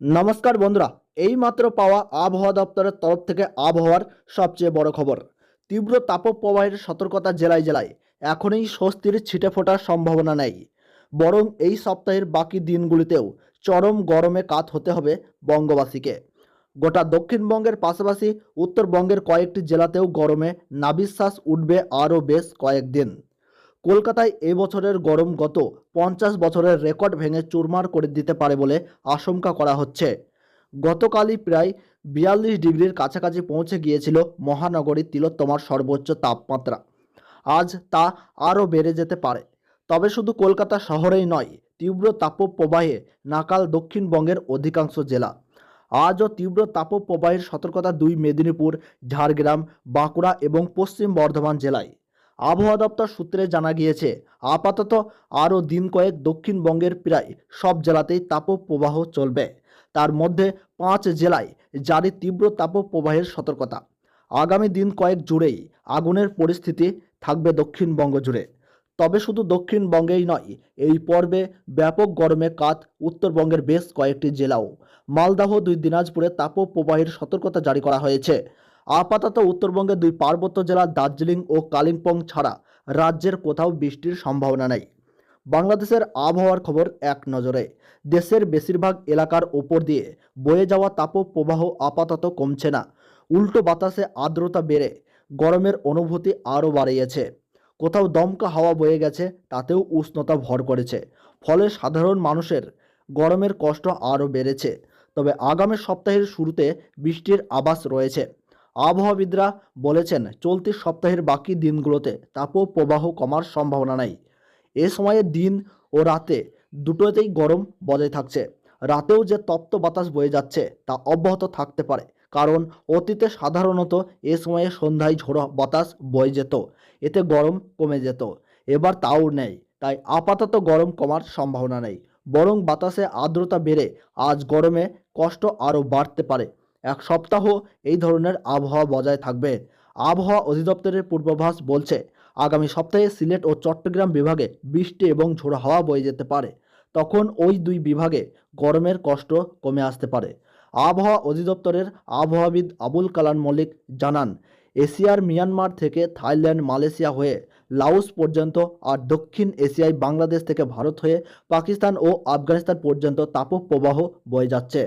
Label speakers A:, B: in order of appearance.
A: নমস্কার বন্ধুরা এই মাত্র পাওয়া আবহাওয়া দপ্তরের তরফ থেকে আবহাওয়ার সবচেয়ে বড় খবর। তীব্র তাপপ্রবাহের সতর্কতা জেলায় জেলায়, এখনই স্বস্তির ছিটে ফোটার সম্ভাবনা নেই। বরং এই সপ্তাহের বাকি দিনগুলিতেও চরম গরমে কাত হতে হবে বঙ্গবাসীকে। গোটা দক্ষিণবঙ্গের পাশাপাশি উত্তরবঙ্গের কয়েকটি জেলাতেও গরমে নাবিশ্বাস উঠবে আরও বেশ কয়েকদিন। কলকাতায় এবছরের গরম গত পঞ্চাশ বছরের রেকর্ড ভেঙে চুরমার করে দিতে পারে বলে আশঙ্কা করা হচ্ছে। গতকালই প্রায় বিয়াল্লিশ ডিগ্রির কাছাকাছি পৌঁছে গিয়েছিল মহানগরীর তিলোত্তমার সর্বোচ্চ তাপমাত্রা। আজ তা আরও বেড়ে যেতে পারে। তবে শুধু কলকাতা শহরেই নয়, তীব্র তাপপ্রবাহে নাকাল দক্ষিণবঙ্গের অধিকাংশ জেলা। আজও তীব্র তাপপ্রবাহের সতর্কতা দুই মেদিনীপুর, ঝাড়গ্রাম, বাঁকুড়া এবং পশ্চিম বর্ধমান জেলায়। আবহাওয়া দপ্তর সূত্রে জানা গিয়েছে, আপাতত আরও দিন কয়েক দক্ষিণবঙ্গের প্রায় সব জেলাতেই তাপপ্রবাহ চলবে। তার মধ্যে পাঁচ জেলায় জারি তীব্র তাপপ্রবাহের সতর্কতা। আগামী দিন কয়েক জুড়েই আগুনের পরিস্থিতি থাকবে দক্ষিণবঙ্গ জুড়ে। তবে শুধু দক্ষিণবঙ্গেই নয়, এই পর্বে ব্যাপক গরমে কাত উত্তরবঙ্গের বেশ কয়েকটি জেলাও। মালদাহ দুই দিনাজপুরে তাপপ্রবাহের সতর্কতা জারি করা হয়েছে। আপাতত উত্তরবঙ্গে দুই পার্বত্য জেলা দার্জিলিং ও কালিম্পং ছাড়া রাজ্যের কোথাও বৃষ্টির সম্ভাবনা নেই। বাংলাদেশের আবহাওয়ার খবর এক নজরে। দেশের বেশিরভাগ এলাকার ওপর দিয়ে বয়ে যাওয়া তাপপ্রবাহ আপাতত কমছে না। উল্টো বাতাসে আর্দ্রতা বেড়ে গরমের অনুভূতি আরও বাড়িয়েছে। কোথাও দমকা হাওয়া বয়ে গেছে, তাতেও উষ্ণতা ভর করেছে। ফলে সাধারণ মানুষের গরমের কষ্ট আরও বেড়েছে। তবে আগামী সপ্তাহের শুরুতে বৃষ্টির আভাস রয়েছে। আবহাওয়াবিদরা বলেছেন, চলতি সপ্তাহের বাকি দিনগুলোতে তাপপ্রবাহ কমার সম্ভাবনা নেই। এ সময়ে দিন ও রাতে দুটোতেই গরম বজায় থাকছে। রাতেও যে তপ্ত বাতাস বয়ে যাচ্ছে তা অব্যাহত থাকতে পারে, কারণ অতীতে সাধারণত এ সময়ে সন্ধ্যায় ঝোড়ো বাতাস বয়ে যেত, এতে গরম কমে যেত। এবার তাও নেই, তাই আপাতত গরম কমার সম্ভাবনা নেই, বরং বাতাসে আর্দ্রতা বেড়ে আজ গরমে কষ্ট আরও বাড়তে পারে। এক সপ্তাহ এই ধরনের আবহাওয়া বজায় থাকবে। আবহাওয়া অধিদপ্তরের পূর্বাভাস বলছে, আগামী সপ্তাহে সিলেট ও চট্টগ্রাম বিভাগে বৃষ্টি এবং ঝোড়ো হাওয়া বয়ে যেতে পারে। তখন ওই দুই বিভাগে গরমের কষ্ট কমে আসতে পারে। আবহাওয়া অধিদপ্তরের আবহাওয়াবিদ আবুল কালাম মল্লিক জানান, এশিয়ার মিয়ানমার থেকে থাইল্যান্ড, মালয়েশিয়া হয়ে লাওস পর্যন্ত আর দক্ষিণ এশিয়ায় বাংলাদেশ থেকে ভারত হয়ে পাকিস্তান ও আফগানিস্তান পর্যন্ত তাপপ্রবাহ বয়ে যাচ্ছে।